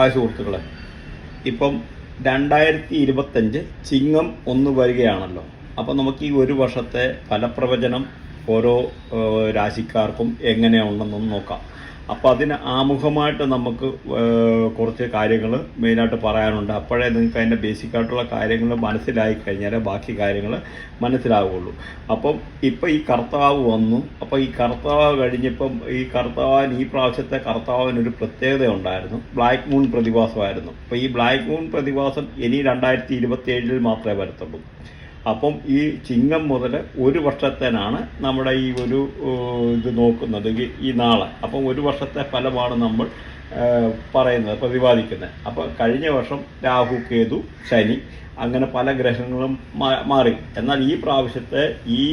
Hi സുഹൃത്തുക്കളെ. ഇപ്പം രണ്ടായിരത്തി ഇരുപത്തഞ്ച് ചിങ്ങം ഒന്ന് വരികയാണല്ലോ. അപ്പം നമുക്ക് ഈ ഒരു വർഷത്തെ ഫലപ്രവചനം ഓരോ രാശിക്കാർക്കും എങ്ങനെയുണ്ടെന്നൊന്ന് നോക്കാം. അപ്പോൾ അതിന് ആമുഖമായിട്ട് നമുക്ക് കുറച്ച് കാര്യങ്ങൾ മെയിനായിട്ട് പറയാനുണ്ട്. അപ്പോഴേ നിങ്ങൾക്ക് അതിന്റെ ബേസിക് ആയിട്ടുള്ള കാര്യങ്ങൾ മനസ്സിലായി കഴിഞ്ഞാൽ ബാക്കി കാര്യങ്ങൾ മനസ്സിലാവുകയുള്ളൂ അപ്പം ഇപ്പം ഈ കർത്താവ് വന്നു. അപ്പോൾ ഈ കർത്താവ് കഴിഞ്ഞപ്പം ഈ കർത്താവിന് ഈ പ്രാവശ്യത്തെ കർത്താവിന് ഒരു പ്രത്യേകത ഉണ്ടായിരുന്നു. ബ്ലാക്ക് മൂൺ പ്രതിഭാസമായിരുന്നു അപ്പോൾ ഈ ബ്ലാക്ക് മൂൺ പ്രതിഭാസം ഇനി രണ്ടായിരത്തി ഇരുപത്തി മാത്രമേ വരത്തുള്ളൂ. അപ്പം ഈ ചിങ്ങം മുതൽ ഒരു വർഷത്തേനാണ് നമ്മുടെ ഈ ഒരു ഇത് നോക്കുന്നത് ഈ- നാളെ. അപ്പം ഒരു വർഷത്തെ ഫലമാണ് നമ്മൾ പറയുന്നത് പ്രതിപാദിക്കുന്നത്. അപ്പം കഴിഞ്ഞ വർഷം രാഹു കേതു ശനി അങ്ങനെ പല ഗ്രഹങ്ങളും മാറി. എന്നാൽ ഈ പ്രാവശ്യത്തെ ഈ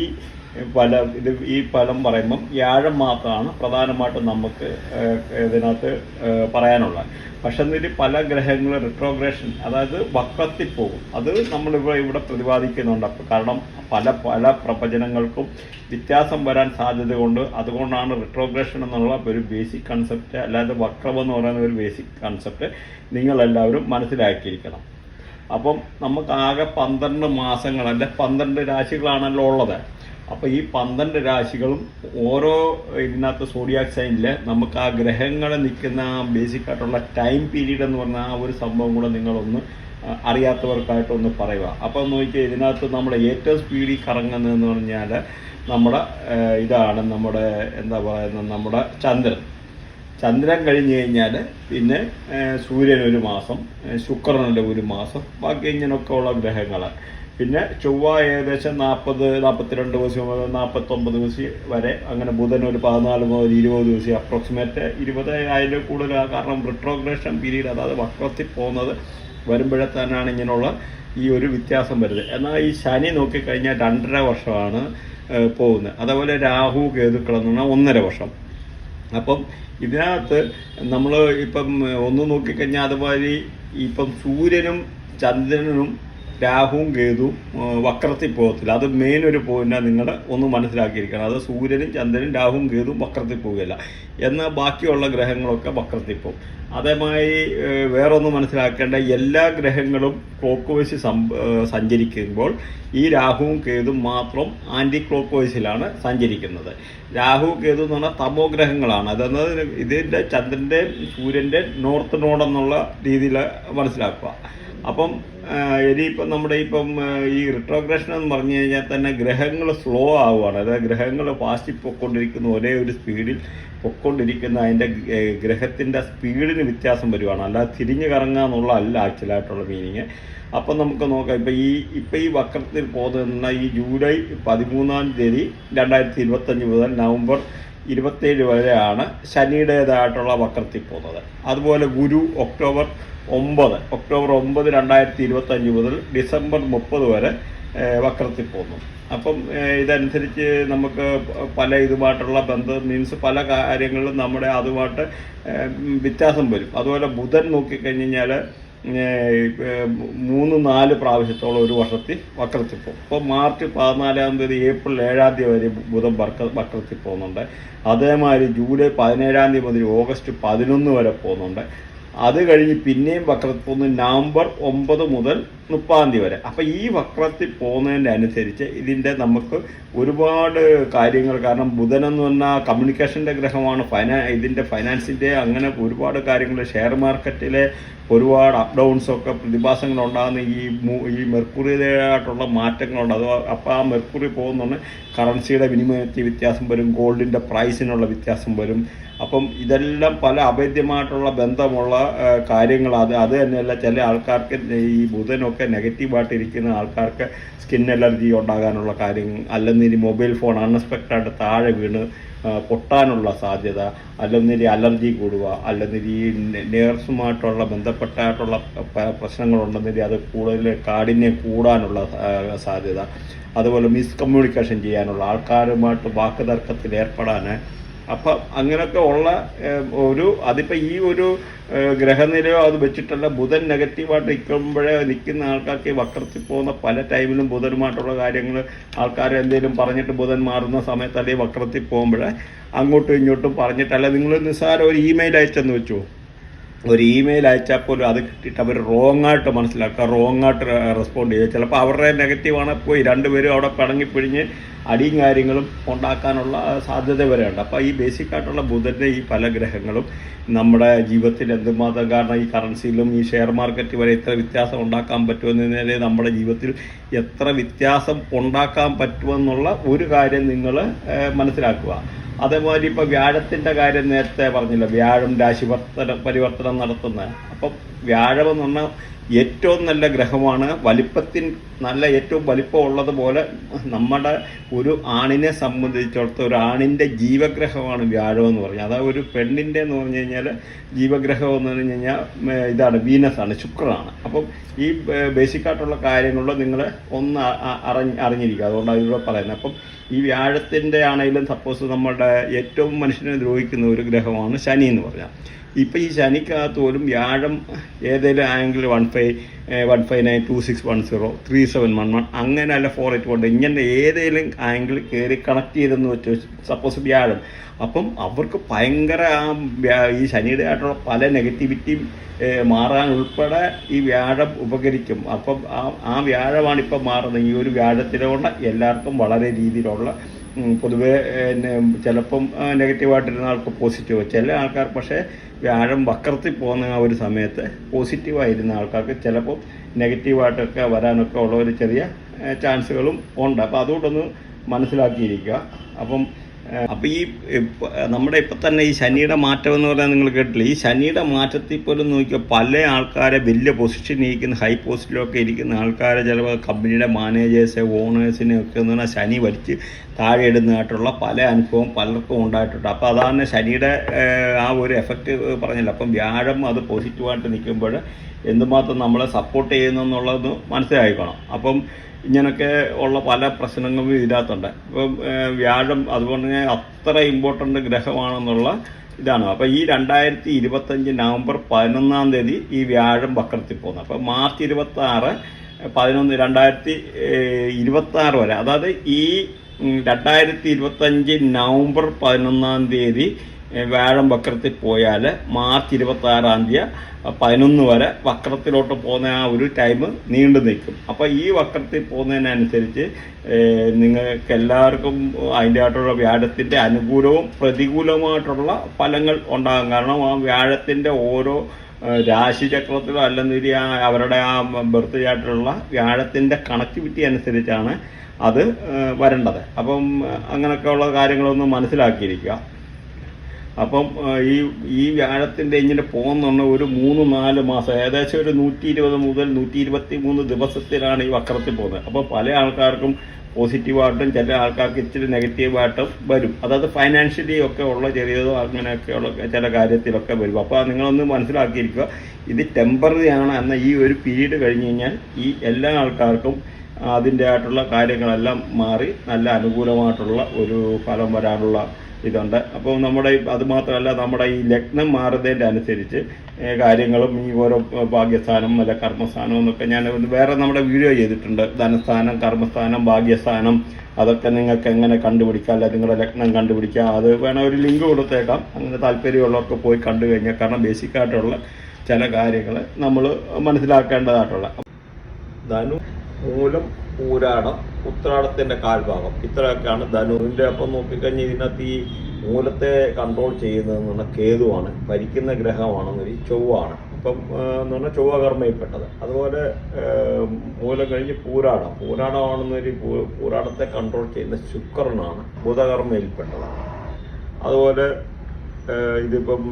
ഫല ഇത് ഈ ഫലം പറയുമ്പം വ്യാഴം മാത്രമാണ് പ്രധാനമായിട്ടും നമുക്ക് ഇതിനകത്ത് പറയാനുള്ളത്. പക്ഷെ എന്നിട്ട് പല ഗ്രഹങ്ങളും റിട്രോഗ്രേഷൻ അതായത് വക്രത്തിൽ പോകും. അത് നമ്മളിവിടെ ഇവിടെ പ്രതിപാദിക്കുന്നുണ്ട്. അപ്പോൾ കാരണം പല പല പ്രവചനങ്ങൾക്കും വ്യത്യാസം വരാൻ സാധ്യത കൊണ്ട് അതുകൊണ്ടാണ് റിട്രോഗ്രേഷൻ എന്നുള്ള ഒരു ബേസിക് കൺസെപ്റ്റ് അല്ലാതെ വക്രം എന്ന് പറയുന്ന ഒരു ബേസിക് കൺസെപ്റ്റ് നിങ്ങളെല്ലാവരും മനസ്സിലാക്കിയിരിക്കണം. അപ്പം നമുക്ക് ആകെ പന്ത്രണ്ട് മാസങ്ങൾ അല്ലെ പന്ത്രണ്ട് രാശികളാണല്ലോ ഉള്ളത്. അപ്പോൾ ഈ പന്ത്രണ്ട് രാശികളും ഓരോ ഇതിനകത്ത് സോഡിയാക് സൈനിൽ നമുക്ക് ആ ഗ്രഹങ്ങൾ നിൽക്കുന്ന ബേസിക് ആയിട്ടുള്ള ടൈം പീരീഡ് എന്ന് പറഞ്ഞ ആ ഒരു സംഭവം കൂടെ നിങ്ങളൊന്ന് അറിയാത്തവർക്കായിട്ടൊന്ന് പറയുക. അപ്പോൾ നോക്കിയാൽ ഇതിനകത്ത് നമ്മുടെ ഏറ്റവും സ്പീഡിൽ കറങ്ങുന്നതെന്ന് പറഞ്ഞാൽ നമ്മുടെ ഇതാണ് നമ്മുടെ എന്താ പറയുന്നത് നമ്മുടെ ചന്ദ്രൻ. ചന്ദ്രൻ കഴിഞ്ഞ് കഴിഞ്ഞാൽ പിന്നെ സൂര്യൻ ഒരു മാസം ശുക്രനുടെ ഒരു മാസം ബാക്കി ഇങ്ങനെയൊക്കെ ഉള്ള ഗ്രഹങ്ങൾ പിന്നെ ചൊവ്വ ഏകദേശം നാൽപ്പത് നാൽപ്പത്തിരണ്ട് ദിവസം മുതൽ നാൽപ്പത്തൊമ്പത് ദിവസം വരെ അങ്ങനെ ബുധൻ ഒരു പതിനാല് മുതൽ ഇരുപത് ദിവസം അപ്രോക്സിമേറ്റ് ഇരുപത് അതിൽ കൂടുതൽ കാരണം റിട്രോഗ്രേഷൻ പീരീഡ് അതായത് വക്രത്തിൽ പോകുന്നത് വരുമ്പോഴേ തന്നെയാണ് ഇങ്ങനെയുള്ള ഈ ഒരു വ്യത്യാസം വരുന്നത്. എന്നാൽ ഈ ശനി നോക്കിക്കഴിഞ്ഞാൽ രണ്ടര വർഷമാണ് പോകുന്നത്. അതേപോലെ രാഹു കേതുക്കളെന്ന് പറഞ്ഞാൽ ഒന്നര വർഷം. അപ്പം ഇതിനകത്ത് നമ്മൾ ഇപ്പം ഒന്ന് നോക്കിക്കഴിഞ്ഞാൽ അതുമാതിരി ഇപ്പം സൂര്യനും ചന്ദ്രനും രാഹുവും കേതുവും വക്രത്തിൽ പോകത്തില്ല. അത് മെയിൻ ഒരു പോയിന്റാണ് നിങ്ങൾ ഒന്ന് മനസ്സിലാക്കിയിരിക്കണം. അത് സൂര്യനും ചന്ദ്രനും രാഹുവും കേതുവും വക്രത്തിൽ പോവുകയില്ല. എന്നാൽ ബാക്കിയുള്ള ഗ്രഹങ്ങളൊക്കെ വക്രത്തിൽ പോകും. അതേമായി വേറൊന്ന് മനസ്സിലാക്കേണ്ട എല്ലാ ഗ്രഹങ്ങളും ക്ലോക്ക് വൈസ് സഞ്ചരിക്കുമ്പോൾ ഈ രാഹുവും കേതും മാത്രം ആന്റി ക്ലോക്ക് വൈസിലാണ് സഞ്ചരിക്കുന്നത്. രാഹു കേതു എന്ന് പറഞ്ഞാൽ തമോ ഗ്രഹങ്ങളാണ്. അതെന്നത് ഇതിന്റെ ചന്ദ്രന്റെ സൂര്യന്റെ നോർത്ത് നോഡെന്നുള്ള രീതിയിൽ മനസ്സിലാക്കുക. അപ്പം ഇനിയിപ്പം നമ്മുടെ ഇപ്പം ഈ റിട്രോഗ്രഷൻ എന്ന് പറഞ്ഞു കഴിഞ്ഞാൽ തന്നെ ഗ്രഹങ്ങൾ സ്ലോ ആവുകയാണ്. അതായത് ഗ്രഹങ്ങൾ ഫാസ്റ്റിൽ പൊയ്ക്കൊണ്ടിരിക്കുന്ന ഒരേ ഒരു സ്പീഡിൽ പൊയ്ക്കൊണ്ടിരിക്കുന്ന അതിന്റെ ഗ്രഹത്തിന്റെ സ്പീഡിന് വ്യത്യാസം വരുവാണ്. അല്ലാതെ തിരിഞ്ഞു കറങ്ങുക എന്നുള്ള അല്ല ആക്ച്വലായിട്ടുള്ള മീനിങ് അപ്പം നമുക്ക് നോക്കാം. ഇപ്പം ഈ ഇപ്പം ഈ വക്രത്തിൽ പോകുന്ന ഈ ജൂലൈ പതിമൂന്നാം തീയതി രണ്ടായിരത്തി ഇരുപത്തഞ്ച് മുതൽ നവംബർ ഇരുപത്തേഴ് വരെയാണ് ശനിയുടേതായിട്ടുള്ള വക്രത്തിൽ പോകുന്നത്. അതുപോലെ ഗുരു ഒക്ടോബർ ഒമ്പത് ഒക്ടോബർ ഒമ്പത് രണ്ടായിരത്തി ഇരുപത്തഞ്ച് മുതൽ ഡിസംബർ മുപ്പത് വരെ വക്രത്തിൽ പോകുന്നു. അപ്പം ഇതനുസരിച്ച് നമുക്ക് പല ഇതുമായിട്ടുള്ള ബന്ധം മീൻസ് പല കാര്യങ്ങളിലും നമ്മുടെ അതുമായിട്ട് വ്യത്യാസം വരും. അതുപോലെ ബുധൻ നോക്കിക്കഴിഞ്ഞ് കഴിഞ്ഞാൽ മൂന്ന് നാല് പ്രാവശ്യത്തോളം ഒരു വർഷത്തിൽ വക്രത്തിൽ പോകും. ഇപ്പോൾ മാർച്ച് പതിനാലാം തീയതി ഏപ്രിൽ ഏഴാം തീയതി വരെ ബുധൻ വക്ര വക്രത്തിൽ പോകുന്നുണ്ട്. അതേമാതിരി ജൂലൈ പതിനേഴാം തീയതി മുതൽ ഓഗസ്റ്റ് പതിനൊന്ന് വരെ പോകുന്നുണ്ട്. അത് കഴിഞ്ഞ് പിന്നെയും വക്രത്തിൽ നിന്ന് നവംബർ ഒമ്പത് മുതൽ മുപ്പതാം തീയതി വരെ. അപ്പം ഈ വക്രത്തിൽ പോകുന്നതിന്റെ അനുസരിച്ച് ഇതിന്റെ നമുക്ക് ഒരുപാട് കാര്യങ്ങൾ കാരണം ബുധൻ എന്ന് പറഞ്ഞാൽ കമ്മ്യൂണിക്കേഷന്റെ ഗ്രഹമാണ് ഫൈനാ ഇതിന്റെ ഫൈനാൻസിന്റെ അങ്ങനെ ഒരുപാട് കാര്യങ്ങൾ ഷെയർ മാർക്കറ്റിലെ ഒരുപാട് അപ് ഡൗൺസൊക്കെ പ്രതിഭാസങ്ങൾ ഉണ്ടാകുന്ന ഈ ഈ മെർക്കുറിയുടേതായിട്ടുള്ള മാറ്റങ്ങളുണ്ട്. അത് അപ്പോൾ ആ മെർക്കുറി പോകുന്നുണ്ട് കറൻസിയുടെ വിനിമയത്തിൽ വ്യത്യാസം വരും ഗോൾഡിന്റെ പ്രൈസിനുള്ള വ്യത്യാസം വരും. അപ്പം ഇതെല്ലാം പല അഭേദ്യമായിട്ടുള്ള ബന്ധമുള്ള കാര്യങ്ങളാണ്. അത് അത് തന്നെയല്ല ചില ആൾക്കാർക്ക് ഈ ബുധനൊക്കെ നെഗറ്റീവായിട്ട് ഇരിക്കുന്ന ആൾക്കാർക്ക് സ്കിൻ അലർജി ഉണ്ടാകാനുള്ള കാര്യം അല്ലെങ്കിൽ മൊബൈൽ ഫോൺ അൺഎക്സ്പെക്റ്റഡ് താഴെ വീണ് പൊട്ടാനുള്ള സാധ്യത അല്ലെന്നിരി അലർജി കൂടുക അല്ലെന്നിരി നേഴ്സുമായിട്ടുള്ള ബന്ധപ്പെട്ടായിട്ടുള്ള പ്രശ്നങ്ങളുണ്ടെന്നിരി അത് കൂടുതൽ കാഠിന്യം കൂടാനുള്ള സാധ്യത. അതുപോലെ മിസ്കമ്മ്യൂണിക്കേഷൻ ചെയ്യാനുള്ള ആൾക്കാരുമായിട്ട് വാക്കുതർക്കത്തിൽ ഏർപ്പെടാൻ അപ്പം അങ്ങനെയൊക്കെ ഉള്ള ഒരു അതിപ്പോൾ ഈ ഒരു ഗ്രഹനിലയോ അത് വെച്ചിട്ടല്ല ബുധൻ നെഗറ്റീവായിട്ട് നിൽക്കുമ്പോഴേ നിൽക്കുന്ന ആൾക്കാർക്ക് വക്രത്തിൽ പോകുന്ന പല ടൈമിലും ബുധനുമായിട്ടുള്ള കാര്യങ്ങൾ ആൾക്കാർ എന്തെങ്കിലും പറഞ്ഞിട്ട് ബുധൻ മാറുന്ന സമയത്ത് അല്ലെങ്കിൽ വക്രത്തിൽ പോകുമ്പോഴേ അങ്ങോട്ടും ഇങ്ങോട്ടും പറഞ്ഞിട്ടല്ല. നിങ്ങൾ നിസ്സാരം ഒരു ഇമെയിൽ അയച്ചെന്ന് വെച്ചു? ഒരു ഇമെയിൽ അയച്ചാൽ പോലും അത് കിട്ടിയിട്ട് അവർ റോങ് ആയിട്ട് മനസ്സിലാക്കുക റോങ് ആയിട്ട് റെസ്പോണ്ട് ചെയ്യുക. ചിലപ്പോൾ അവരുടെ നെഗറ്റീവാണ് പോയി രണ്ടുപേരും അവിടെ പിണങ്ങിപ്പിഴിഞ്ഞ് അടിയും കാര്യങ്ങളും ഉണ്ടാക്കാനുള്ള സാധ്യത വരെയുണ്ട്. അപ്പോൾ ഈ ബേസിക് ആയിട്ടുള്ള ബുധന്റെ ഈ പല ഗ്രഹങ്ങളും നമ്മുടെ ജീവിതത്തിൽ എന്തുമാത്രം കാരണം ഈ കറൻസിയിലും ഈ ഷെയർ മാർക്കറ്റ് വരെ ഇത്ര വ്യത്യാസം ഉണ്ടാക്കാൻ പറ്റുമെന്നതിനെ നമ്മുടെ ജീവിതത്തിൽ എത്ര വ്യത്യാസം ഉണ്ടാക്കാൻ പറ്റുമെന്നുള്ള ഒരു കാര്യം നിങ്ങൾ മനസ്സിലാക്കുക. അതേമാതിരി ഇപ്പോൾ വ്യാഴത്തിന്റെ കാര്യം നേരത്തെ പറഞ്ഞില്ല വ്യാഴം രാശി പരിവർത്തനം നടത്തുന്ന. അപ്പം വ്യാഴം എന്ന് പറഞ്ഞാൽ ഏറ്റവും നല്ല ഗ്രഹമാണ്. വലിപ്പത്തിൻ നല്ല ഏറ്റവും വലിപ്പം ഉള്ളതുപോലെ നമ്മുടെ ഒരു ആണിനെ സംബന്ധിച്ചിടത്തോളം ഒരു ആണിന്റെ ജീവഗ്രഹമാണ് വ്യാഴം എന്ന് പറഞ്ഞാൽ അതായത് ഒരു പെണ്ണിന്റെ എന്ന് പറഞ്ഞു കഴിഞ്ഞാൽ ജീവഗ്രഹം എന്ന് പറഞ്ഞു കഴിഞ്ഞാൽ ഇതാണ് വീനസാണ് ശുക്രനാണ്. അപ്പം ഈ ബേസിക്കായിട്ടുള്ള കാര്യങ്ങളിൽ നിങ്ങൾ ഒന്ന് അറിഞ്ഞ് അറിഞ്ഞിരിക്കുക. അതുകൊണ്ടാണ് ഇതിലൂടെ പറയുന്നത്. അപ്പം ഈ വ്യാഴത്തിന്റെ ആണെങ്കിലും സപ്പോസ് നമ്മുടെ ഏറ്റവും മനുഷ്യനെ ദ്രോഹിക്കുന്ന ഒരു ഗ്രഹമാണ് ശനി എന്ന് പറഞ്ഞാൽ. ഇപ്പം ഈ ശനിക്കകത്ത് പോലും വ്യാഴം ഏതെങ്കിലും angle one five one five nine two six one zero three seven one one അങ്ങനെ അല്ല ഫോർ എയ്റ്റ് കൊണ്ട് ഇങ്ങനെ ഏതെങ്കിലും ആംഗിൾ കയറി കണക്ട് ചെയ്തെന്ന് വെച്ച് സപ്പോസ് വ്യാഴം. അപ്പം അവർക്ക് ഭയങ്കര ആ ഈ ശനിയുടെ ആയിട്ടുള്ള പല നെഗറ്റിവിറ്റി മാറാൻ ഉൾപ്പെടെ ഈ വ്യാഴം ഉപകരിക്കും. അപ്പം ആ ആ വ്യാഴമാണ് ഇപ്പം മാറുന്നത്. ഈ ഒരു വ്യാഴത്തിലുള്ള എല്ലാവർക്കും വളരെ രീതിയിലുള്ള പൊതുവേ ചിലപ്പം നെഗറ്റീവായിട്ടിരുന്ന ആൾക്ക് പോസിറ്റീവ് ചില ആൾക്കാർ പക്ഷേ വ്യാഴം വക്രത്തിൽ പോകുന്ന ആ ഒരു സമയത്ത് പോസിറ്റീവായിരുന്ന ആൾക്കാർക്ക് ചിലപ്പോൾ നെഗറ്റീവായിട്ടൊക്കെ വരാനൊക്കെ ഉള്ള ഒരു ചെറിയ ചാൻസുകളും ഉണ്ട്. അപ്പോൾ അതുകൊണ്ടൊന്ന് മനസ്സിലാക്കിയിരിക്കുക. അപ്പം അപ്പോൾ ഈ നമ്മുടെ ഇപ്പം തന്നെ ഈ ശനിയുടെ മാറ്റം എന്ന് പറഞ്ഞാൽ നിങ്ങൾ കേട്ടില്ല ഈ ശനിയുടെ മാറ്റത്തിൽ പോലും നോക്കിയാൽ പല ആൾക്കാരെ വലിയ പൊസിഷൻ ഇരിക്കുന്ന ഹൈ പോസ്റ്റിലൊക്കെ ഇരിക്കുന്ന ആൾക്കാരെ ചിലപ്പോൾ കമ്പനിയുടെ മാനേജേഴ്സ് ഓണേഴ്സിനെ ഒക്കെ എന്ന് പറഞ്ഞാൽ ശനി വലിച്ച് താഴെ ഇടുന്നതായിട്ടുള്ള പല അനുഭവം പലർക്കും ഉണ്ടായിട്ടുണ്ട്. അപ്പോൾ അതാണ് ശനിയുടെ ആ ഒരു എഫക്റ്റ് പറഞ്ഞില്ല. അപ്പം വ്യാഴം അത് പോസിറ്റീവായിട്ട് നിൽക്കുമ്പോൾ എന്തുമാത്രം നമ്മളെ സപ്പോർട്ട് ചെയ്യുന്നു എന്നുള്ളത് മനസ്സിലായിക്കണം. അപ്പം ഇങ്ങനൊക്കെ ഉള്ള പല പ്രശ്നങ്ങളും ഇതിനകത്തുണ്ട്. ഇപ്പം വ്യാഴം അതുപോലെ തന്നെ അത്ര ഇമ്പോർട്ടന്റ് ഗ്രഹമാണെന്നുള്ള ഇതാണ്. അപ്പോൾ ഈ രണ്ടായിരത്തി ഇരുപത്തഞ്ച് നവംബർ പതിനൊന്നാം തീയതി ഈ വ്യാഴം വക്രത്തിൽ പോകുന്നത് അപ്പോൾ മാർച്ച് ഇരുപത്തി ആറ് പതിനൊന്ന് രണ്ടായിരത്തി ഇരുപത്തി ആറ് വരെ. അതായത് ഈ രണ്ടായിരത്തി ഇരുപത്തഞ്ച് നവംബർ പതിനൊന്നാം തീയതി വ്യാഴം വക്രത്തിൽ പോയാൽ മാർച്ച് ഇരുപത്തി ആറാം തീയതി പതിനൊന്ന് വരെ വക്രത്തിലോട്ട് പോകുന്ന ആ ഒരു ടൈം നീണ്ടു നിൽക്കും. അപ്പോൾ ഈ വക്രത്തിൽ പോകുന്നതിനനുസരിച്ച് നിങ്ങൾക്ക് എല്ലാവർക്കും അതിന്റെ ആയിട്ടുള്ള വ്യാഴത്തിന്റെ അനുകൂലവും പ്രതികൂലവുമായിട്ടുള്ള ഫലങ്ങൾ ഉണ്ടാകും. കാരണം ആ വ്യാഴത്തിന്റെ ഓരോ രാശിചക്രത്തിലോ അല്ലെന്നിരി ആ അവരുടെ ആ ബർത്ത് ചാർട്ടിലുള്ള വ്യാഴത്തിന്റെ കണക്ടിവിറ്റി അനുസരിച്ചാണ് അത് വരേണ്ടത്. അപ്പം അങ്ങനെയൊക്കെയുള്ള കാര്യങ്ങളൊന്ന് മനസ്സിലാക്കിയിരിക്കുക. അപ്പം ഈ ഈ വ്യാഴത്തിന്റെ ഇങ്ങനെ പോകുന്നുണ്ട് ഒരു മൂന്ന് നാല് മാസം ഏകദേശം ഒരു നൂറ്റി ഇരുപത് മുതൽ നൂറ്റി ഇരുപത്തി മൂന്ന് ദിവസത്തിലാണ് ഈ വക്രത്തിൽ പോകുന്നത്. അപ്പോൾ പല ആൾക്കാർക്കും പോസിറ്റീവായിട്ടും ചില ആൾക്കാർക്ക് ഇച്ചിരി നെഗറ്റീവായിട്ടും വരും. അതായത് ഫൈനാൻഷ്യലി ഒക്കെ ഉള്ള ചെറിയതോ അങ്ങനെയൊക്കെയുള്ള ചില കാര്യത്തിലൊക്കെ വരും. അപ്പോൾ നിങ്ങളൊന്ന് മനസ്സിലാക്കിയിരിക്കുക ഇത് ടെമ്പററി ആണ് എന്ന ഈ ഒരു പീരീഡ് കഴിഞ്ഞ് കഴിഞ്ഞാൽ ഈ എല്ലാ ആൾക്കാർക്കും അതിന്റെ ആയിട്ടുള്ള കാര്യങ്ങളെല്ലാം മാറി നല്ല അനുകൂലമായിട്ടുള്ള ഒരു ഫലം വരാനുള്ള ഇതുണ്ട്. അപ്പോൾ നമ്മുടെ അത് മാത്രമല്ല നമ്മുടെ ഈ ലഗ്നം മാറുന്നതിന്റെ അനുസരിച്ച് കാര്യങ്ങളും ഈ ഓരോ ഭാഗ്യസ്ഥാനം അല്ല കർമ്മസ്ഥാനം എന്നൊക്കെ ഞാൻ വേറെ നമ്മുടെ വീഡിയോ ചെയ്തിട്ടുണ്ട്. ധനസ്ഥാനം കർമ്മസ്ഥാനം ഭാഗ്യസ്ഥാനം അതൊക്കെ നിങ്ങൾക്ക് എങ്ങനെ കണ്ടുപിടിക്കാം? അല്ല നിങ്ങളുടെ ലഗ്നം കണ്ടുപിടിക്കാം. അത് വേണം ഒരു ലിങ്ക് കൊടുത്തേക്കാം. അങ്ങനെ താല്പര്യമുള്ളവർക്ക് പോയി കണ്ടു കഴിഞ്ഞാൽ കാരണം ബേസിക്കായിട്ടുള്ള ചില കാര്യങ്ങൾ നമ്മൾ മനസ്സിലാക്കേണ്ടതായിട്ടുള്ള. ധനു മൂലം പൂരാടം ഉത്രാടത്തിന്റെ കാൽഭാഗം. ഇത്രയൊക്കെയാണ് ധനുവിന്റെ അപ്പം നോക്കിക്കഴിഞ്ഞാൽ ഇതിനകത്ത് ഈ മൂലത്തെ കൺട്രോൾ ചെയ്യുന്നതെന്ന് പറഞ്ഞാൽ കേതുവാണ്. ഭരിക്കുന്ന ഗ്രഹമാണെന്ന് ഈ ചൊവ്വാണ്. അപ്പം എന്ന് പറഞ്ഞാൽ ചൊവ്വ കർമ്മയിൽപ്പെട്ടത് അതുപോലെ മൂലം കഴിഞ്ഞ് പൂരാടം പൂരാടമാണെന്നൊരു പൂരാടത്തെ കൺട്രോൾ ചെയ്യുന്ന ശുക്രനാണ് ബുധകർമ്മയിൽപ്പെട്ടത് അതുപോലെ ഇതിപ്പം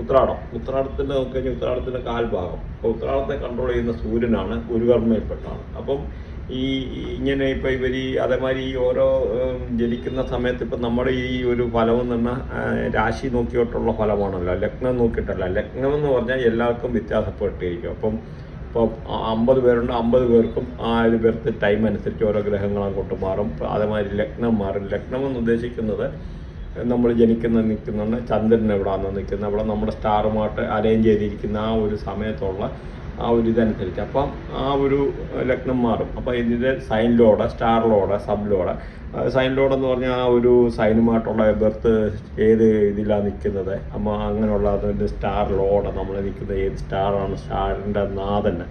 ഉത്രാടം. ഉത്രാടത്തിന്റെ നോക്കി കഴിഞ്ഞാൽ ഉത്രാടത്തിന്റെ കാൽഭാഗം. അപ്പോൾ ഉത്രാടത്തെ കൺട്രോൾ ചെയ്യുന്ന സൂര്യനാണ് ഗുരുകർമ്മയിൽപ്പെട്ടാണ് അപ്പം ഈ ഇങ്ങനെ ഇപ്പം ഇവർ ഈ അതേമാതിരി ഈ ഓരോ ജനിക്കുന്ന സമയത്ത് ഇപ്പം നമ്മുടെ ഈ ഒരു ഫലം എന്ന് പറഞ്ഞാൽ രാശി നോക്കിയിട്ടുള്ള ഫലമാണല്ലോ. ലഗ്നം നോക്കിയിട്ടല്ല. ലഗ്നം എന്ന് പറഞ്ഞാൽ എല്ലാവർക്കും വ്യത്യാസപ്പെട്ടിരിക്കും. അപ്പം ഇപ്പോൾ അമ്പത് പേരുണ്ട്. അമ്പത് പേർക്കും ആ ഒരു പേർക്ക് ടൈം അനുസരിച്ച് ഓരോ ഗ്രഹങ്ങൾ അങ്ങോട്ട് മാറും. അതേമാതിരി ലഗ്നം മാറും. ലഗ്നം എന്ന് ഉദ്ദേശിക്കുന്നത് നമ്മൾ ജനിക്കുന്ന നിൽക്കുന്നുണ്ട് ചന്ദ്രൻ എവിടെയാണെന്ന് നിൽക്കുന്നത് അവിടെ നമ്മുടെ സ്റ്റാറുമായിട്ട് അലൈൻ ചെയ്തിരിക്കുന്ന ആ ഒരു സമയത്തുള്ള ആ ഒരു ഇതനുസരിച്ച്. അപ്പം ആ ഒരു ലഗ്നം മാറും. അപ്പം ഇതിന്റെ സബ് സ്റ്റാറിലോടെ സൈൻ ലോഡ് എന്ന് പറഞ്ഞാൽ ആ ഒരു സൈനുമായിട്ടുള്ള ബർത്ത് ഏത് ഇതിലാണ് നിൽക്കുന്നത്? അപ്പോൾ അങ്ങനെയുള്ള അതിന്റെ സ്റ്റാറിലോടെ നമ്മൾ നിൽക്കുന്നത് ഏത് സ്റ്റാറാണ് സ്റ്റാറിന്റെ നാഥന്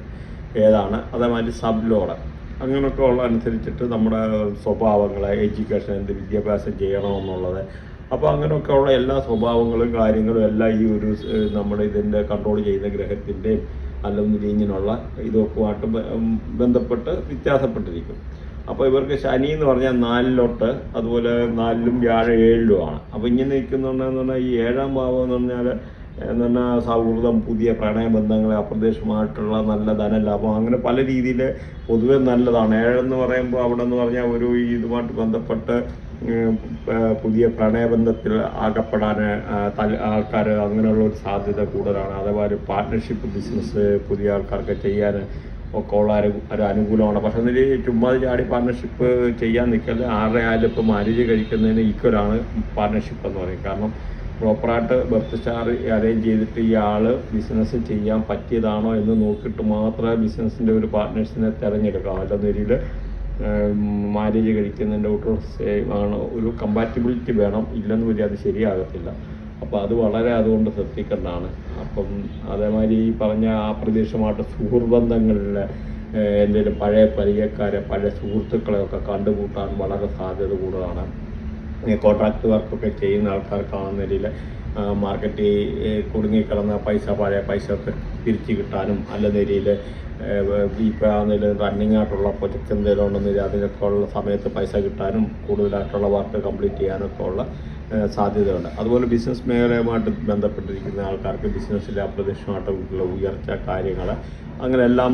ഏതാണ്? അതേമാതിരി ലോഡ് അങ്ങനെയൊക്കെ ഉള്ള അനുസരിച്ചിട്ട് നമ്മുടെ സ്വഭാവങ്ങൾ എഡ്യൂക്കേഷൻ എന്ത് വിദ്യാഭ്യാസം ചെയ്യണമെന്നുള്ളത് അപ്പോൾ അങ്ങനെയൊക്കെ ഉള്ള എല്ലാ സ്വഭാവങ്ങളും കാര്യങ്ങളും എല്ലാം ഈ ഒരു നമ്മുടെ ഇതിന്റെ കൺട്രോൾ ചെയ്യുന്ന ഗ്രഹത്തിന്റെയും അല്ലെങ്കിൽ ഇങ്ങനെയുള്ള ഇതൊക്കെയായിട്ട് ബന്ധപ്പെട്ട് വ്യത്യാസപ്പെട്ടിരിക്കും. അപ്പോൾ ഇവർക്ക് ശനി എന്ന് പറഞ്ഞാൽ നാലിലോട്ട് അതുപോലെ നാലിലും വ്യാഴം ആണ് അപ്പോൾ ഇങ്ങനെ നിൽക്കുന്നുണ്ടെന്ന് പറഞ്ഞാൽ ഈ ഏഴാം ഭാവം എന്ന് പറഞ്ഞാൽ എന്ന് പറഞ്ഞാൽ സൗഹൃദം പുതിയ പ്രണയബന്ധങ്ങൾ അപ്രദേശമായിട്ടുള്ള നല്ല ധനലാഭം അങ്ങനെ പല രീതിയിൽ പൊതുവെ നല്ലതാണ്. ഏഴെന്ന് പറയുമ്പോൾ അവിടെ എന്ന് പറഞ്ഞാൽ ഒരു ഇതുമായിട്ട് ബന്ധപ്പെട്ട് പുതിയ പ്രണയബന്ധത്തിൽ ആകപ്പെടാൻ ആൾക്കാർ അങ്ങനെയുള്ള ഒരു സാധ്യത കൂടുതലാണ്. അഥവാ ഒരു പാർട്ട്ണർഷിപ്പ് ബിസിനസ് പുതിയ ആൾക്കാർക്ക് ചെയ്യാൻ ഒക്കെ ഉള്ള ഒരു അനുകൂലമാണ്. പക്ഷെ ഈ ചുമ്മാ ചാടി പാർട്ണർഷിപ്പ് ചെയ്യാൻ നിൽക്കൽ ആരുടെ ആയാലും ഇപ്പോൾ മാരേജ് കഴിക്കുന്നതിന് ഈക്വലാണ് പാർട്ണർഷിപ്പ് എന്ന് പറയും. കാരണം പ്രോപ്പറായിട്ട് ബർത്ത് സ്റ്റാർ അറേഞ്ച് ചെയ്തിട്ട് ഇയാൾ ബിസിനസ് ചെയ്യാൻ പറ്റിയതാണോ എന്ന് നോക്കിയിട്ട് മാത്രമേ ബിസിനസ്സിന്റെ ഒരു പാർട്ട്നേഴ്സിനെ തിരഞ്ഞെടുക്കാം അല്ലെന്ന രീതിയിൽ മാരേജ് കഴിക്കുന്നതിന്റെ ആണ് ഒരു കമ്പാറ്റബിലിറ്റി വേണം. ഇല്ലെന്ന് വലിയ അത് ശരിയാകത്തില്ല. അപ്പോൾ അത് വളരെ അതുകൊണ്ട് ശ്രദ്ധിക്കേണ്ടതാണ്. അപ്പം അതേമാതിരി ഈ പറഞ്ഞ ആ പ്രദേശമായിട്ട് സുഹൃബന്ധങ്ങളിൽ എന്തെങ്കിലും പഴയ പരിചയക്കാരെ പഴയ സുഹൃത്തുക്കളെയൊക്കെ കണ്ടുകൂട്ടാൻ വളരെ സാധ്യത കൂടുതലാണ്. കോൺട്രാക്ട് വർക്കൊക്കെ ചെയ്യുന്ന ആൾക്കാർക്കാണെന്ന രീതിയിൽ മാർക്കറ്റിൽ കുടുങ്ങിക്കിടന്ന പൈസ പഴയ പൈസ തിരിച്ചു കിട്ടാനും നല്ല നിലയിൽ ഇപ്പോൾ എന്തെങ്കിലും റണ്ണിങ് ആയിട്ടുള്ള പ്രൊജക്റ്റ് എന്തെങ്കിലും ഉണ്ടെന്നില്ല അതിനൊക്കെ ഉള്ള സമയത്ത് പൈസ കിട്ടാനും കൂടുതലായിട്ടുള്ള വർക്ക് കംപ്ലീറ്റ് ചെയ്യാനൊക്കെ ഉള്ള സാധ്യതയുണ്ട്. അതുപോലെ ബിസിനസ് മേഖലയുമായിട്ട് ബന്ധപ്പെട്ടിരിക്കുന്ന ആൾക്കാർക്ക് ബിസിനസ്സിലെ അപ്രത്യക്ഷമായിട്ടുള്ള ഉയർച്ച കാര്യങ്ങൾ അങ്ങനെ എല്ലാം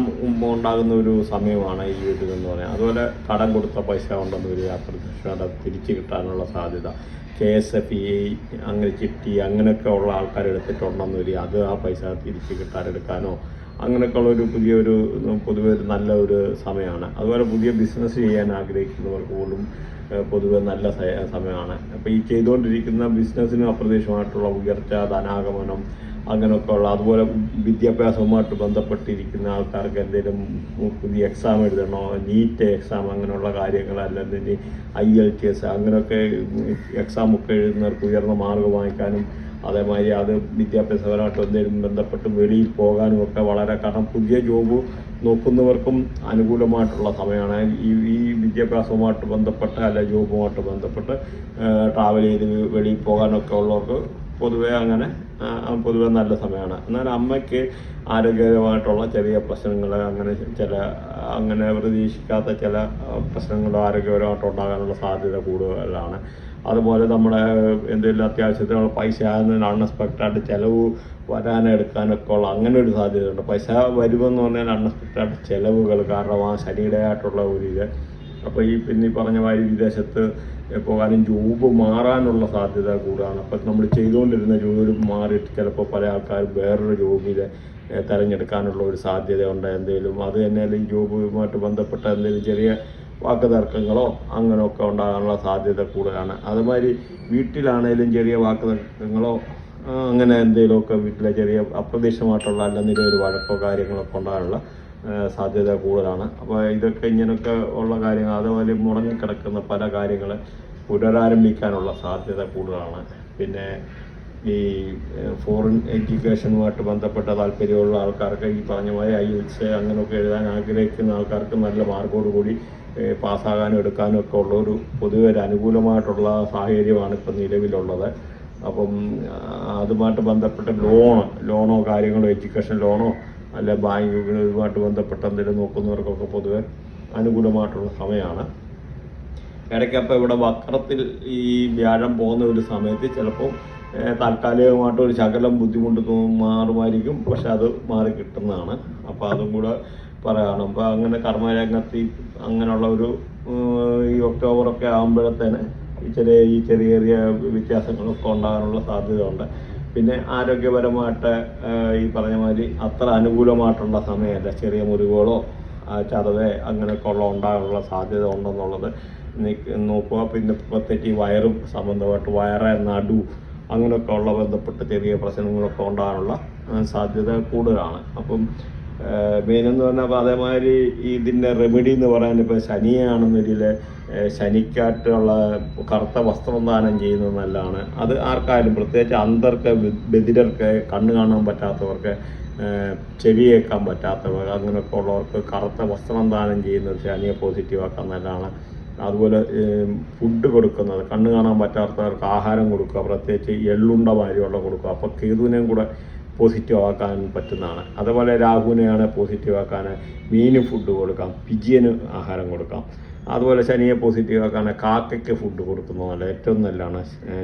ഉണ്ടാകുന്ന ഒരു സമയമാണ് ഈ ഒരു ഇതെന്ന് പറയുന്നത് അതുപോലെ കടം കൊടുത്ത പൈസ ഉണ്ടെന്ന് വരിക അപ്രത്യക്ഷമായിട്ട് അത് തിരിച്ചു കിട്ടാനുള്ള സാധ്യത. കെ എസ് എഫ് ഇ അങ്ങനെ ചിട്ടി അങ്ങനെയൊക്കെ ഉള്ള ആൾക്കാർ എടുത്തിട്ടുണ്ടെന്ന് വരിക അത് ആ പൈസ തിരിച്ച് കിട്ടാനെടുക്കാനോ അങ്ങനെയൊക്കെ ഉള്ള ഒരു പുതിയൊരു പൊതുവെ ഒരു നല്ല ഒരു സമയമാണ്. അതുപോലെ പുതിയ ബിസിനസ് ചെയ്യാൻ ആഗ്രഹിക്കുന്നവർക്ക് പോലും പൊതുവെ നല്ല സമയമാണ്. അപ്പോൾ ഈ ചെയ്തുകൊണ്ടിരിക്കുന്ന ബിസിനസ്സിന് അപ്രതീക്ഷിതമായിട്ടുള്ള ഉയർച്ച ധനാഗമനം അങ്ങനെയൊക്കെയുള്ള അതുപോലെ വിദ്യാഭ്യാസവുമായിട്ട് ബന്ധപ്പെട്ടിരിക്കുന്ന ആൾക്കാർക്ക് എന്തെങ്കിലും പുതിയ എക്സാം എഴുതണോ നീറ്റ് എക്സാം അങ്ങനെയുള്ള കാര്യങ്ങൾ അല്ലെങ്കിൽ ഐ എൽ ടി എസ് അങ്ങനെയൊക്കെ എക്സാം ഒക്കെ എഴുതുന്നവർക്ക് ഉയർന്ന മാർഗം വാങ്ങിക്കാനും അതേമാതിരി അത് വിദ്യാഭ്യാസപരമായിട്ട് എന്തെങ്കിലും ബന്ധപ്പെട്ട് വെളിയിൽ പോകാനും ഒക്കെ വളരെ കാരണം പുതിയ ജോബ് നോക്കുന്നവർക്കും അനുകൂലമായിട്ടുള്ള സമയമാണ്. ഈ ഈ വിദ്യാഭ്യാസവുമായിട്ട് ബന്ധപ്പെട്ട് അല്ല ജോബുമായിട്ട് ബന്ധപ്പെട്ട് ട്രാവൽ ചെയ്ത് വെളിയിൽ പോകാനൊക്കെ ഉള്ളവർക്ക് പൊതുവെ അങ്ങനെ പൊതുവെ നല്ല സമയമാണ്. എന്നാൽ അമ്മയ്ക്ക് ആരോഗ്യപരമായിട്ടുള്ള ചെറിയ പ്രശ്നങ്ങൾ അങ്ങനെ ചില അങ്ങനെ പ്രതീക്ഷിക്കാത്ത ചില പ്രശ്നങ്ങൾ ആരോഗ്യപരമായിട്ട് ഉണ്ടാകാനുള്ള സാധ്യത കൂടുതലാണ്. അതുപോലെ നമ്മുടെ എന്തെങ്കിലും അത്യാവശ്യത്തിനുള്ള പൈസ ആകുന്നതിന് അൺഎക്സ്പെക്റ്റഡ് ചിലവ് വരാനെടുക്കാനൊക്കെ ഉള്ള അങ്ങനെ ഒരു സാധ്യതയുണ്ട്. പൈസ വരുമെന്ന് പറഞ്ഞാൽ അൺഎക്സ്പെക്റ്റഡ് ചിലവുകൾ കാരണം ആ ഒരു ഇത്. അപ്പോൾ ഈ പിന്നെ ഈ പറഞ്ഞ മാതിരി വിദേശത്ത് ഇപ്പോൾ കാര്യം ജോബ് മാറാനുള്ള സാധ്യത കൂടുതലാണ് അപ്പോൾ നമ്മൾ ചെയ്തുകൊണ്ടിരുന്ന ജോലി മാറിയിട്ട് ചിലപ്പോൾ പല ആൾക്കാരും വേറൊരു ജോബിൽ തിരഞ്ഞെടുക്കാനുള്ള ഒരു സാധ്യതയുണ്ട് എന്തെങ്കിലും. അത് തന്നെ ഈ ജോബുമായിട്ട് ബന്ധപ്പെട്ട എന്തെങ്കിലും ചെറിയ വാക്ക് തർക്കങ്ങളോ അങ്ങനെയൊക്കെ ഉണ്ടാകാനുള്ള സാധ്യത കൂടുതലാണ്. അതുമാതിരി വീട്ടിലാണേലും ചെറിയ വാക്കുതർക്കങ്ങളോ അങ്ങനെ എന്തെങ്കിലുമൊക്കെ വീട്ടിലെ ചെറിയ അപ്രതീക്ഷിതമായിട്ടുള്ള അല്ലെന്നിലെ ഒരു വഴക്കോ കാര്യങ്ങളൊക്കെ ഉണ്ടാകാനുള്ള സാധ്യത കൂടുതലാണ്. അപ്പോൾ ഇതൊക്കെ ഇങ്ങനെയൊക്കെ ഉള്ള കാര്യങ്ങൾ അതുപോലെ മുടങ്ങിക്കിടക്കുന്ന പല കാര്യങ്ങൾ പുനരാരംഭിക്കാനുള്ള സാധ്യത കൂടുതലാണ്. പിന്നെ ഈ ഫോറിൻ എഡ്യൂക്കേഷനുമായിട്ട് ബന്ധപ്പെട്ട താല്പര്യമുള്ള ആൾക്കാർക്ക് ഈ പറഞ്ഞ പോലെ ഐ എൽസ് അങ്ങനെയൊക്കെ എഴുതാൻ ആഗ്രഹിക്കുന്ന ആൾക്കാർക്ക് നല്ല മാർക്കോടുകൂടി കൂടി പാസ്സാകാനും എടുക്കാനും ഒക്കെ ഉള്ള ഒരു പൊതുവെ ഒരു അനുകൂലമായിട്ടുള്ള സാഹചര്യമാണ് ഇപ്പം നിലവിലുള്ളത്. അപ്പം അതുമായിട്ട് ബന്ധപ്പെട്ട ലോൺ ലോണോ കാര്യങ്ങളോ എഡ്യൂക്കേഷൻ ലോണോ അല്ല ബാങ്കുകളുമായിട്ട് ബന്ധപ്പെട്ട എന്തെങ്കിലും നോക്കുന്നവർക്കൊക്കെ പൊതുവെ അനുകൂലമായിട്ടുള്ള സമയമാണ്. ഇടയ്ക്ക് അപ്പോൾ ഇവിടെ വക്രത്തിൽ ഈ വ്യാഴം പോകുന്ന ഒരു സമയത്ത് ചിലപ്പോൾ താൽക്കാലികമായിട്ട് ഒരു ശകലം ബുദ്ധിമുട്ട് മാറുമായിരിക്കും. പക്ഷെ അത് മാറി കിട്ടുന്നതാണ്. അപ്പോൾ അതും കൂടെ പറയണം. അപ്പോൾ അങ്ങനെ കർമ്മരംഗത്ത് അങ്ങനെയുള്ള ഒരു ഈ ഒക്ടോബറൊക്കെ ആകുമ്പോഴത്തേന് ചെറിയ ഈ ചെറിയ ചെറിയ വ്യത്യാസങ്ങളൊക്കെ ഉണ്ടാകാനുള്ള സാധ്യതയുണ്ട്. പിന്നെ ആരോഗ്യപരമായിട്ട് ഈ പറഞ്ഞ മാതിരി അത്ര അനുകൂലമായിട്ടുള്ള സമയമല്ല. ചെറിയ മുറിവുകളോ ചതവേ അങ്ങനെയൊക്കെ ഉള്ള ഉണ്ടാകാനുള്ള സാധ്യത ഉണ്ടെന്നുള്ളത് നോക്കുക. പിന്നെ പ്രത്യേകിച്ച് വയറും സംബന്ധമായിട്ട് വയറ നടു അങ്ങനെയൊക്കെ ഉള്ള ബന്ധപ്പെട്ട് ചെറിയ പ്രശ്നങ്ങളൊക്കെ ഉണ്ടാകാനുള്ള സാധ്യത കൂടുതലാണ്. അപ്പം മെയിനെന്ന് പറഞ്ഞാൽ അപ്പോൾ അതേമാതിരി ഇതിന്റെ റെമഡി എന്ന് പറയാൻ ഇപ്പോൾ രീതിയിൽ ശനിക്കായിട്ടുള്ള കറുത്ത വസ്ത്രം ദാനം ചെയ്യുന്നത് നല്ലതാണ്. അത് ആർക്കായാലും പ്രത്യേകിച്ച് അന്ധർക്ക് ബദിരർക്ക് കണ്ണ് കാണാൻ പറ്റാത്തവർക്ക് ചെവിയേക്കാൻ പറ്റാത്തവർ അങ്ങനെയൊക്കെ ഉള്ളവർക്ക് കറുത്ത വസ്ത്രം ദാനം ചെയ്യുന്നത് ശനിയെ പോസിറ്റീവാക്കാൻ നല്ലതാണ്. അതുപോലെ ഫുഡ് കൊടുക്കുന്നത് കണ്ണ് കാണാൻ പറ്റാത്തവർക്ക് ആഹാരം കൊടുക്കുക പ്രത്യേകിച്ച് എള്ളുണ്ട വാരിയുള്ള കൊടുക്കുക. അപ്പോൾ കേതുവിനെയും കൂടെ പോസിറ്റീവ് ആക്കാൻ പറ്റുന്നതാണ്. അതുപോലെ രാഹുവിനെയാണ് പോസിറ്റീവ് ആക്കാൻ മീന് ഫുഡ് കൊടുക്കാം പിജിയന് ആഹാരം കൊടുക്കാം. അതുപോലെ ശനിയെ പോസിറ്റീവ് ആക്കാൻ കാക്കയ്ക്ക് ഫുഡ് കൊടുക്കുന്നതാണ് ഏറ്റവും നല്ലതാണ്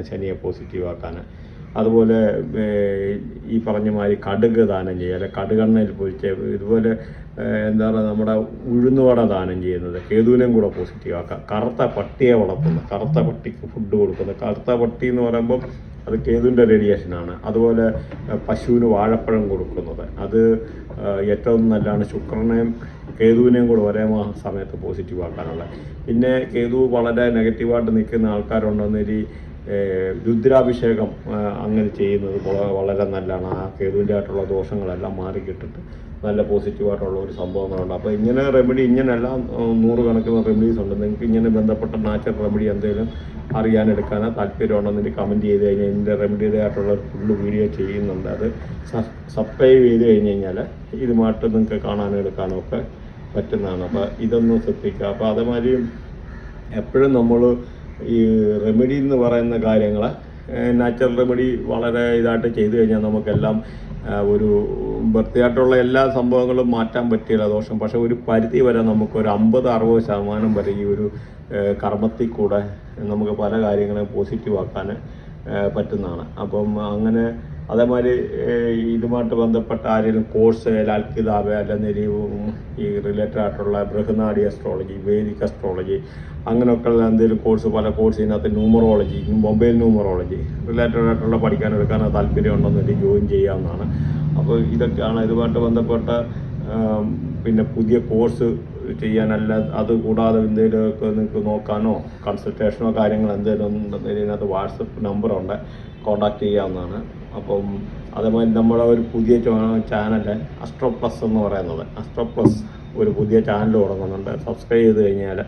ശനിയെ പോസിറ്റീവ് ആക്കാൻ. അതുപോലെ ഈ പറഞ്ഞ മാതിരി കടുക് ദാനം ചെയ്യുക അല്ലെ കടുകെണ്ണയിൽ പൊരിച്ച് ഇതുപോലെ എന്താ പറയുക നമ്മുടെ ഉഴുന്നുവട ദാനം ചെയ്യുന്നത് കേതുവിനെയും കൂടെ പോസിറ്റീവ് ആക്കാം കറുത്ത പട്ടിയെ വളർത്തുന്നത് കറുത്ത പട്ടിക്ക് ഫുഡ് കൊടുക്കുന്നത് കറുത്ത പട്ടി എന്ന് പറയുമ്പോൾ അത് കേതുവിന്റെ റേഡിയേഷനാണ് അതുപോലെ പശുവിന് വാഴപ്പഴം കൊടുക്കുന്നത്. അത് ഏറ്റവും നല്ലതാണ്. ശുക്രനെയും കേതുവിനെയും കൂടെ ഒരേ മാസം സമയത്ത് പോസിറ്റീവ് ആക്കാനുള്ളത് പിന്നെ കേതു വളരെ നെഗറ്റീവായിട്ട് നിൽക്കുന്ന ആൾക്കാരുണ്ടെന്നൊരു രുദ്രാഭിഷേകം അങ്ങനെ ചെയ്യുന്നത് വളരെ നല്ലതാണ്. ആ കേതുവിന്റെ ആയിട്ടുള്ള ദോഷങ്ങളെല്ലാം മാറിക്കിട്ടിട്ട് നല്ല പോസിറ്റീവായിട്ടുള്ള ഒരു സംഭവങ്ങളുണ്ട്. അപ്പോൾ ഇങ്ങനെ റെമഡി ഇങ്ങനെയല്ല നൂറുകണക്കിന് റെമഡീസ് ഉണ്ട്. നിങ്ങൾക്ക് ഇങ്ങനെ ബന്ധപ്പെട്ട നാച്ചുറൽ റെമഡി എന്തെങ്കിലും അറിയാനെടുക്കാനോ താല്പര്യമുണ്ടെന്ന് കമന്റ് ചെയ്ത് കഴിഞ്ഞാൽ ഇതിന്റെ റെമഡിയുടെ ഫുള്ള് വീഡിയോ ചെയ്യുന്നുണ്ട്. അത് സബ്സ്ക്രൈബ് ചെയ്ത് കഴിഞ്ഞ് കഴിഞ്ഞാൽ ഇതുമായിട്ട് നിങ്ങൾക്ക് കാണാനും എടുക്കാനും ഒക്കെ പറ്റുന്നതാണ്. അപ്പോൾ ഇതൊന്നും ശ്രദ്ധിക്കുക. അപ്പോൾ അതേമാതിരി എപ്പോഴും നമ്മൾ ഈ റെമഡി എന്ന് പറയുന്ന കാര്യങ്ങൾ നാച്ചുറൽ റെമഡി വളരെ ഇതായിട്ട് ചെയ്തു കഴിഞ്ഞാൽ നമുക്കെല്ലാം ഒരു വൃത്തിയായിട്ടുള്ള എല്ലാ സംഭവങ്ങളും മാറ്റാൻ പറ്റിയില്ല ദോഷം. പക്ഷെ ഒരു പരിധി വരെ നമുക്കൊരു അമ്പത് അറുപത് ശതമാനം വരെ ഈ ഒരു കർമ്മത്തിൽ കൂടെ നമുക്ക് പല കാര്യങ്ങളും പോസിറ്റീവ് ആക്കാൻ ഏ, പറ്റുന്നതാണ്. അപ്പം അങ്ങനെ അതേമാതിരി ഇതുമായിട്ട് ബന്ധപ്പെട്ട ആരെങ്കിലും കോഴ്സ് ലാൽ കിതാബ് അല്ലെങ്കിൽ ഈ റിലേറ്റഡ് ആയിട്ടുള്ള ബൃഹനാടി അസ്ട്രോളജി വേദിക് അസ്ട്രോളജി അങ്ങനെയൊക്കെ ഉള്ള എന്തെങ്കിലും കോഴ്സ് പല കോഴ്സ് ഇതിനകത്ത് ന്യൂമറോളജി മൊബൈൽ ന്യൂമറോളജി റിലേറ്റഡ് ആയിട്ടുള്ള പഠിക്കാൻ എടുക്കാൻ താല്പര്യം ഉണ്ടെന്നുണ്ടെങ്കിൽ ജോയിൻ ചെയ്യാവുന്നതാണ്. അപ്പോൾ ഇതൊക്കെയാണ് ഇതുമായിട്ട് ബന്ധപ്പെട്ട പിന്നെ പുതിയ കോഴ്സ് ചെയ്യാനല്ല അത് കൂടാതെ എന്തെങ്കിലുമൊക്കെ നിങ്ങൾക്ക് നോക്കാനോ കൺസൾട്ടേഷനോ കാര്യങ്ങൾ എന്തെങ്കിലും ഉണ്ടെങ്കിൽ ഇതിനകത്ത് വാട്സപ്പ് നമ്പറുണ്ട് കോൺടാക്ട് ചെയ്യാവുന്നതാണ്. അപ്പം അതേമാതിരി നമ്മുടെ ഒരു പുതിയ ചാനൽ അസ്ട്രോ പ്ലസ് എന്ന് പറയുന്നത് അസ്ട്രോ പ്ലസ് ഒരു പുതിയ ചാനൽ തുടങ്ങുന്നുണ്ട്. സബ്സ്ക്രൈബ് ചെയ്ത് കഴിഞ്ഞാൽ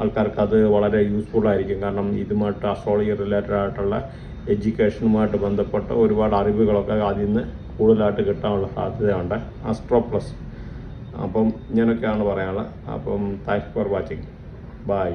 ആൾക്കാർക്ക് അത് വളരെ യൂസ്ഫുൾ ആയിരിക്കും. കാരണം ഇതുമായിട്ട് അസ്ട്രോളജി റിലേറ്റഡ് ആയിട്ടുള്ള എഡ്യൂക്കേഷനുമായിട്ട് ബന്ധപ്പെട്ട ഒരുപാട് അറിവുകളൊക്കെ അതിൽ നിന്ന് കൂടുതലായിട്ട് കിട്ടാനുള്ള സാധ്യതയുണ്ട്. അസ്ട്രോ പ്ലസ് അപ്പം ഇങ്ങനെയൊക്കെയാണ് പറയാനുള്ളത്. അപ്പം താങ്ക്സ് ഫോർ വാച്ചിങ് ബൈ